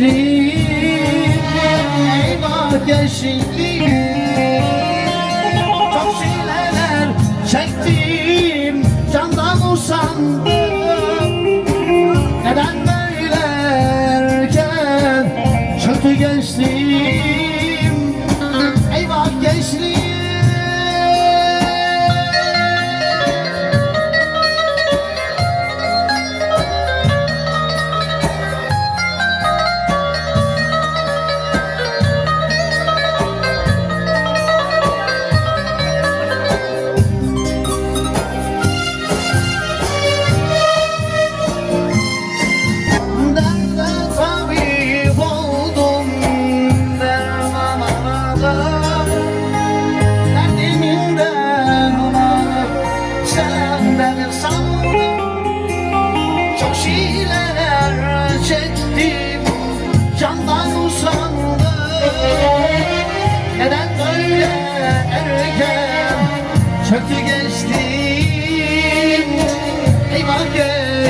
gençliğim Eyvah gençliğim Çok çileler çektim Candan usandım Neden böyle erken Çöktü gençliğim. Eyvah gençliğim.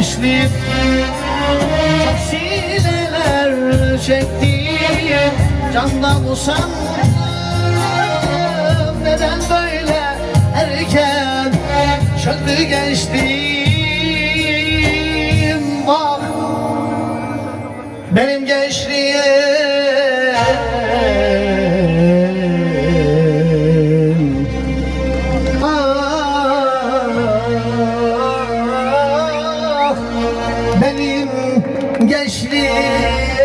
gençlik Çok çileler çektiğim Candan usandım. Neden böyle erken Çöktü gençliğim? Bak Benim gençliğim benim gençliğim.